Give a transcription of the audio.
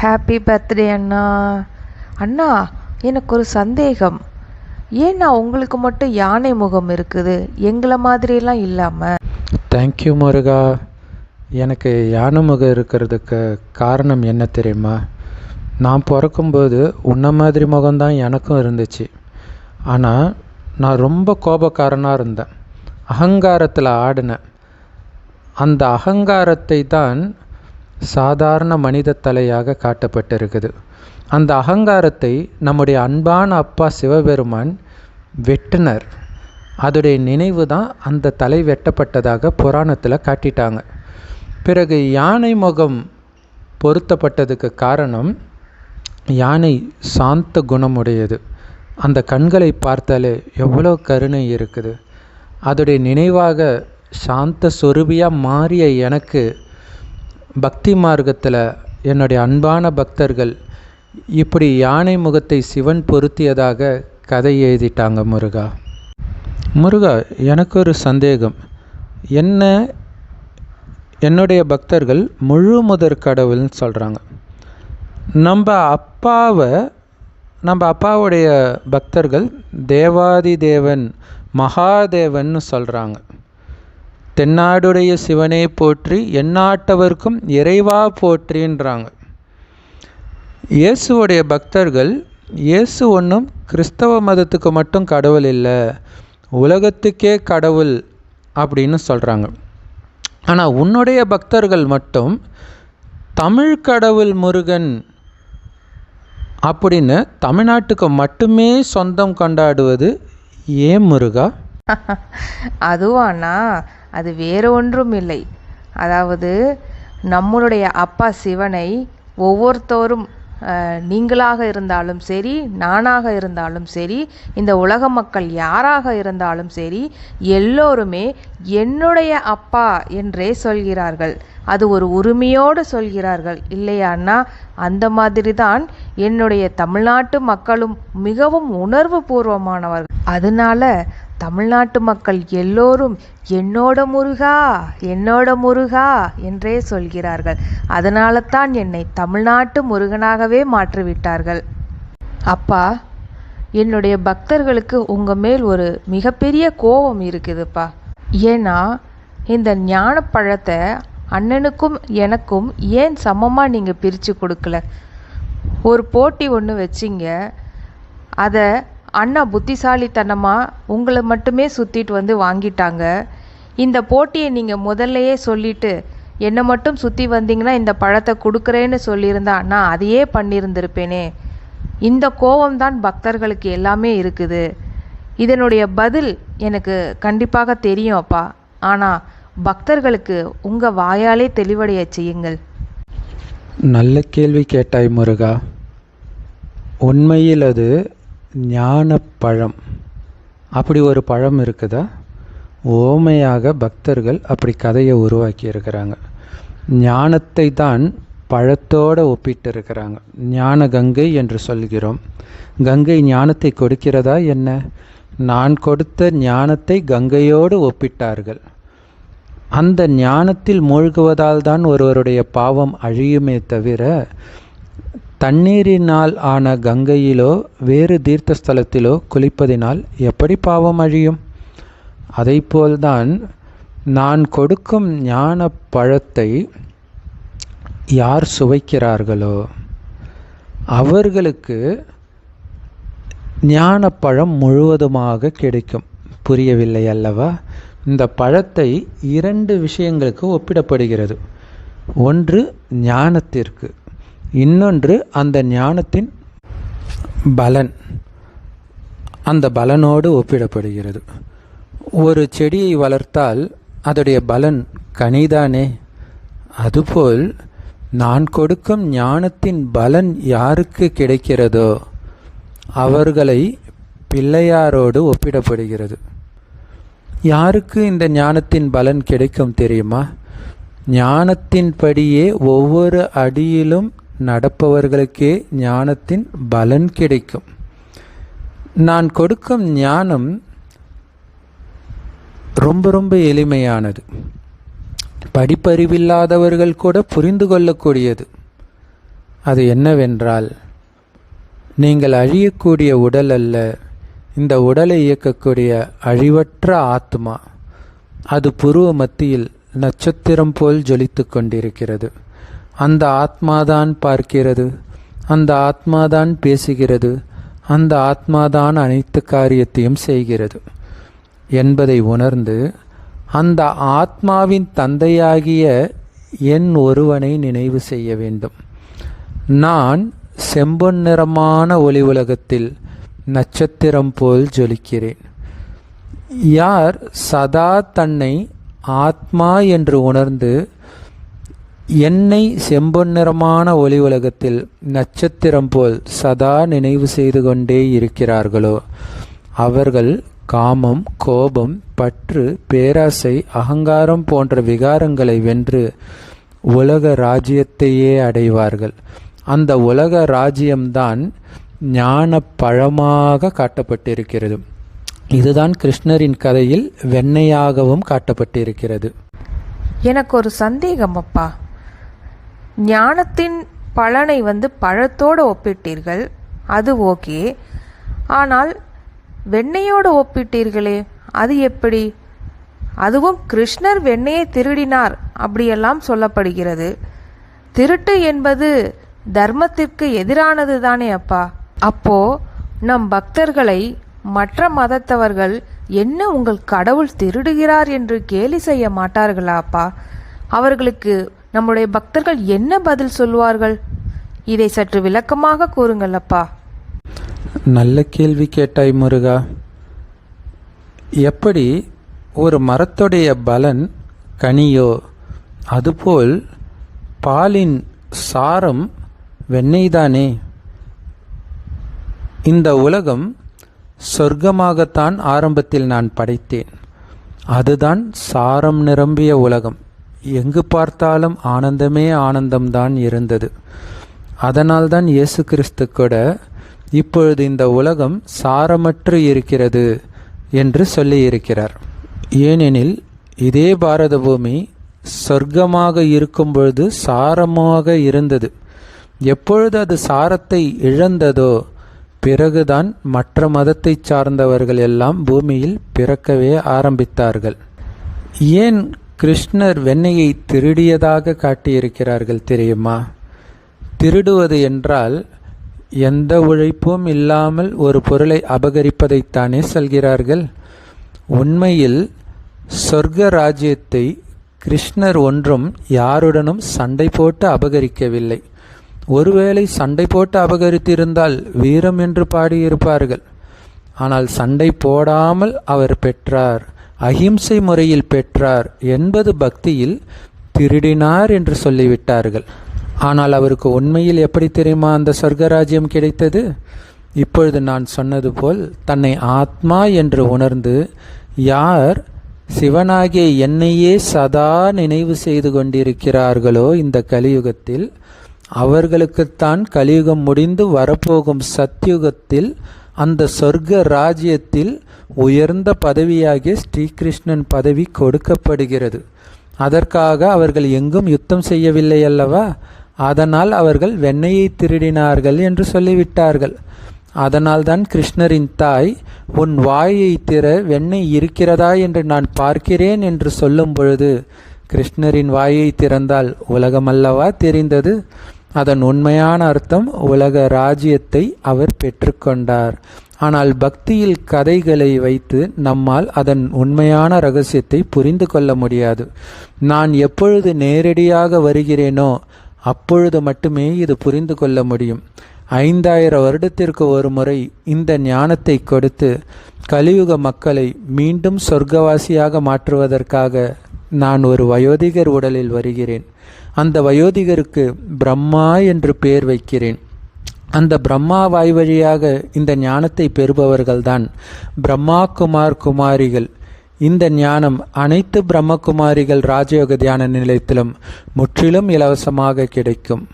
Happy birthday அண்ணா. அண்ணா எனக்கு ஒரு சந்தேகம். ஏண்ணா உங்களுக்கு மட்டும் யானை முகம் இருக்குது. எங்களை மாதிரியெல்லாம் இல்லாமல் தேங்க்யூ முருகா. எனக்கு யானை முகம் இருக்கிறதுக்கு காரணம் என்ன தெரியுமா? நான் பிறக்கும்போது உன்ன மாதிரி முகம்தான் எனக்கும் இருந்துச்சு. ஆனால் நான் ரொம்ப கோபக்காரனாக இருந்தேன். அகங்காரத்தில் ஆடினேன். அந்த அகங்காரத்தை தான் சாதாரண மனித தலையாக காட்டப்பட்டிருக்குது. அந்த அகங்காரத்தை நம்முடைய அன்பான அப்பா சிவபெருமான் வெட்டினர். அதோடைய நினைவு தான் அந்த தலை வெட்டப்பட்டதாக புராணத்தில் காட்டிட்டாங்க. பிறகு யானை முகம் பொருத்தப்பட்டதுக்கு காரணம் யானை சாந்த குணமுடையது. அந்த கண்களை பார்த்தாலே எவ்வளோ கருணை இருக்குது. அதோடைய நினைவாக சாந்த சொருபியாக மாறிய எனக்கு பக்தி மார்க்கத்தில் என்னுடைய அன்பான பக்தர்கள் இப்படி யானை முகத்தை சிவன் பொருத்தியதாக கதை எழுதிட்டாங்க முருகா. முருகா எனக்கு ஒரு சந்தேகம். என்ன என்னுடைய பக்தர்கள் முழு முதற் கடவுள்னு சொல்கிறாங்க நம்ம அப்பாவை நம்ம அப்பாவுடைய பக்தர்கள் தேவாதி தேவன் மகாதேவன்னு சொல்கிறாங்க தென்னாடுடைய சிவனே போற்றி எந்நாட்டவர்க்கும் இறைவா போற்றின்றாங்க இயேசுவுடைய பக்தர்கள் இயேசு ஒன்றும் கிறிஸ்தவ மதத்துக்கு மட்டும் கடவுள் இல்லை உலகத்துக்கே கடவுள் அப்படின்னு சொல்கிறாங்க ஆனால் உன்னுடைய பக்தர்கள் மட்டும் தமிழ் கடவுள் முருகன் அப்படின்னு தமிழ்நாட்டுக்கு மட்டுமே சொந்தம் கொண்டாடுவது ஏன் முருகா? அதுவாண்ணா அது வேறு ஒன்றும் இல்லை. அதாவது நம்மளுடைய அப்பா சிவனை ஒவ்வொருத்தோரும் நீங்களாக இருந்தாலும் சரி நானாக இருந்தாலும் சரி இந்த உலக மக்கள் யாராக இருந்தாலும் சரி எல்லோருமே என்னுடைய அப்பா என்றே சொல்கிறார்கள். அது ஒரு உரிமையோடு சொல்கிறார்கள். இல்லையான்னா அந்த மாதிரி தான் என்னுடைய தமிழ்நாட்டு மக்களும் மிகவும் உணர்வு பூர்வமானவர்கள் அதனால தமிழ்நாட்டு மக்கள் எல்லோரும் என்னோட முருகா என்னோட முருகா என்றே சொல்கிறார்கள். அதனால தான் என்னை தமிழ்நாட்டு முருகனாகவே மாற்றிவிட்டார்கள். அப்பா என்னுடைய பக்தர்களுக்கு உங்கள் மேல் ஒரு மிகப்பெரிய கோபம் இருக்குதுப்பா. ஏன்னா இந்த ஞானப்பழத்தை அண்ணனுக்கும் எனக்கும் ஏன் சமமாக நீங்கள் பிரித்து கொடுக்கல? ஒரு போட்டி ஒன்று வச்சிங்க. அதை அண்ணா புத்திசாலித்தனமாக உங்களை மட்டுமே சுற்றிட்டு வந்து வாங்கிட்டாங்க. இந்த போட்டியை நீங்கள் முதல்லையே சொல்லிட்டு என்னை மட்டும் சுற்றி வந்தீங்கன்னா இந்த பழத்தை கொடுக்குறேன்னு சொல்லியிருந்தா நான் அதையே பண்ணியிருந்திருப்பேனே. இந்த கோபம்தான் பக்தர்களுக்கு எல்லாமே இருக்குது. இதனுடைய பதில் எனக்கு கண்டிப்பாக தெரியும் அப்பா. ஆனால் பக்தர்களுக்கு உங்கள் வாயாலே தெளிவடைய செய்யுங்கள். நல்ல கேள்வி கேட்டாய் முருகா. உண்மையில் அது ஞானப்பழம். அப்படி ஒரு பழம் இருக்குதா? ஓமையாக பக்தர்கள் அப்படி கதையை உருவாக்கி இருக்கிறாங்க ஞானத்தை தான் பழத்தோடு ஒப்பிட்டு இருக்கிறாங்க ஞான கங்கை என்று சொல்கிறோம். கங்கை ஞானத்தை கொடுக்கிறதா என்ன? நான் கொடுத்த ஞானத்தை கங்கையோடு ஒப்பிட்டார்கள். அந்த ஞானத்தில் மூழ்குவதால் தான் ஒருவருடைய பாவம் அழியுமே தவிர தண்ணீரினால் ஆன கங்கையிலோ வேறு தீர்த்தஸ்தலத்திலோ குளிப்பதினால் எப்படி பாவம் அழியும்? அதைப்போல்தான் நான் கொடுக்கும் ஞான பழத்தை யார் சுவைக்கிறார்களோ அவர்களுக்கு ஞானப்பழம் முழுவதுமாக கிடைக்கும். புரியவில்லை அல்லவா? இந்த பழத்தை இரண்டு விஷயங்களுக்கு ஒப்பிடப்படுகிறது. ஒன்று ஞானத்திற்கு இன்னொன்று அந்த ஞானத்தின் பலன். அந்த பலனோடு ஒப்பிடப்படுகிறது. ஒரு செடியை வளர்த்தால் அதோடைய பலன் கனிதானே? அதுபோல் நான் கொடுக்கும் ஞானத்தின் பலன் யாருக்கு கிடைக்கிறதோ அவர்களை பிள்ளையாரோடு ஒப்பிடப்படுகிறது. யாருக்கு இந்த ஞானத்தின் பலன் கிடைக்கும் தெரியுமா? ஞானத்தின்படியே ஒவ்வொரு அடியிலும் நடப்பவர்களுக்கே ஞானத்தின் பலன் கிடைக்கும். நான் கொடுக்கும் ஞானம் ரொம்ப ரொம்ப எளிமையானது. படிப்பறிவில்லாதவர்கள் கூட புரிந்து கொள்ளக்கூடியது. அது என்னவென்றால் நீங்கள் அழியக்கூடிய உடல் அல்ல இந்த உடலை இயக்கக்கூடிய அழிவற்ற ஆத்மா அது புருவ மத்தியில் நட்சத்திரம் போல் ஜொலித்து கொண்டிருக்கிறது. அந்த ஆத்மாதான் பார்க்கிறது அந்த ஆத்மாதான் பேசுகிறது அந்த ஆத்மாதான் அனைத்து காரியத்தையும் செய்கிறது. என்பதை உணர்ந்து அந்த ஆத்மாவின் தந்தையாகிய என் ஒருவனை நினைவு செய்ய வேண்டும். நான் செம்பொன் நிறமான ஒளி உலகத்தில் நட்சத்திரம் போல் ஜொலிக்கிறேன். யார் சதா தன்னை ஆத்மா என்று உணர்ந்து என்னை செம்பொன் நிறமான ஒளி உலகத்தில் நட்சத்திரம் போல் சதா நினைவு செய்து கொண்டே இருக்கிறார்களோ? அவர்கள் காமம் கோபம் பற்று பேராசை அகங்காரம் போன்ற விகாரங்களை வென்று உலக ராஜ்யத்தையே அடைவார்கள். அந்த உலக ராஜ்யம்தான் ஞான பழமாக காட்டப்பட்டிருக்கிறது. இதுதான் கிருஷ்ணரின் கதையில் வெண்ணையாகவும் காட்டப்பட்டிருக்கிறது. எனக்கு ஒரு சந்தேகம் அப்பா ஞானத்தின் பலனை வந்து பழத்தோடு ஒப்பிட்டீர்கள் அது ஓகே. ஆனால் வெண்ணையோடு ஒப்பிட்டீர்களே அது எப்படி? அதுவும் கிருஷ்ணர் வெண்ணையை திருடினார் அப்படியெல்லாம் சொல்லப்படுகிறது. திருட்டு என்பது தர்மத்திற்கு எதிரானது தானே அப்பா. அப்போ நம் பக்தர்களை மற்ற மதத்தவர்கள் என்ன உங்கள் கடவுள் திருடுகிறார் என்று கேலி செய்ய மாட்டார்களா அப்பா? அவர்களுக்கு நம்முடைய பக்தர்கள் என்ன பதில் சொல்வார்கள்? இதை சற்று விளக்கமாக கூறுங்கள் அப்பா. நல்ல கேள்வி கேட்டாய் முருகா. எப்படி ஒரு மரத்துடைய பலன் கனியோ? அதுபோல் பாலின் சாரம் வெண்ணெய்தானே? இந்த உலகம் சொர்க்கமாகத்தான் ஆரம்பத்தில் நான் படைத்தேன். அதுதான் சாரம் நிரம்பிய உலகம். எங்கு பார்த்தாலும் ஆனந்தமே ஆனந்தம்தான் இருந்தது. அதனால்தான் இயேசு கிறிஸ்து கூட இப்பொழுது இந்த உலகம் சாரமற்று இருக்கிறது என்று சொல்லியிருக்கிறார். ஏனெனில் இதே பாரத பூமி சொர்க்கமாக இருக்கும் பொழுது சாரமாக இருந்தது. எப்பொழுது அது சாரத்தை இழந்ததோ பிறகுதான் மற்ற மதத்தை சார்ந்தவர்கள் எல்லாம் பூமியில் பிறக்கவே ஆரம்பித்தார்கள். ஏன் கிருஷ்ணர் வெண்ணையை திருடியதாக காட்டியிருக்கிறார்கள் தெரியுமா? திருடுவது என்றால் எந்த உழைப்பும் இல்லாமல் ஒரு பொருளை அபகரிப்பதைத்தானே சொல்கிறார்கள். உண்மையில் சொர்க்க ராஜ்யத்தை கிருஷ்ணர் ஒன்றும் யாருடனும் சண்டை போட்டு அபகரிக்கவில்லை. ஒருவேளை சண்டை போட்டு அபகரித்திருந்தால் வீரம் என்று பாடியிருப்பார்கள். ஆனால் சண்டை போடாமல் அவர் பெற்றார். அஹிம்சை முறையில் பெற்றார் என்பது பக்தியில் திருடினார் என்று சொல்லிவிட்டார்கள். ஆனால் அவருக்கு உண்மையில் எப்படி தெரியுமா அந்த சொர்க்கராஜ்யம் கிடைத்தது? இப்பொழுது நான் சொன்னது போல் தன்னை ஆத்மா என்று உணர்ந்து யார் சிவனாகிய என்னையே சதா நினைவு செய்து கொண்டிருக்கிறார்களோ இந்த கலியுகத்தில் அவர்களுக்குத்தான் கலியுகம் முடிந்து வரப்போகும் சத்யுகத்தில் அந்த சொர்க்க ராஜ்யத்தில் உயர்ந்த பதவியாகிய ஸ்ரீகிருஷ்ணன் பதவி கொடுக்கப்படுகிறது. அதற்காக அவர்கள் எங்கும் யுத்தம் செய்யவில்லை அல்லவா? அதனால் அவர்கள் வெண்ணையை திருடினார்கள் என்று சொல்லிவிட்டார்கள். அதனால்தான் கிருஷ்ணரின் தாய் உன் வாயை திற வெண்ணெய் இருக்கிறதா என்று நான் பார்க்கிறேன் என்று சொல்லும் பொழுது கிருஷ்ணரின் வாயை திறந்தால் உலகமல்லவா தெரிந்தது? அதன் உண்மையான அர்த்தம் உலக ராஜ்யத்தை அவர் பெற்றுக்கொண்டார். ஆனால் பக்தியில் கதைகளை வைத்து நம்மால் அதன் உண்மையான ரகசியத்தை புரிந்து கொள்ள முடியாது. நான் எப்பொழுது நேரடியாக வருகிறேனோ அப்பொழுது மட்டுமே இது புரிந்து கொள்ள முடியும். ஐந்தாயிரம் வருடத்திற்கு ஒரு முறை இந்த ஞானத்தை கொடுத்து கலியுக மக்களை மீண்டும் சொர்க்கவாசியாக மாற்றுவதற்காக நான் ஒரு வயோதிகர் உடலில் வருகிறேன். அந்த வயோதிகருக்கு பிரம்மா என்று பெயர் வைக்கிறேன். அந்த பிரம்மா வாய் வழியாக இந்த ஞானத்தை பெறுபவர்கள்தான் பிரம்மா குமார் குமாரிகள். இந்த ஞானம் அனைத்து பிரம்மகுமாரிகள் ராஜயோக தியான நிலையத்திலும் முற்றிலும் இலவசமாக கிடைக்கும்.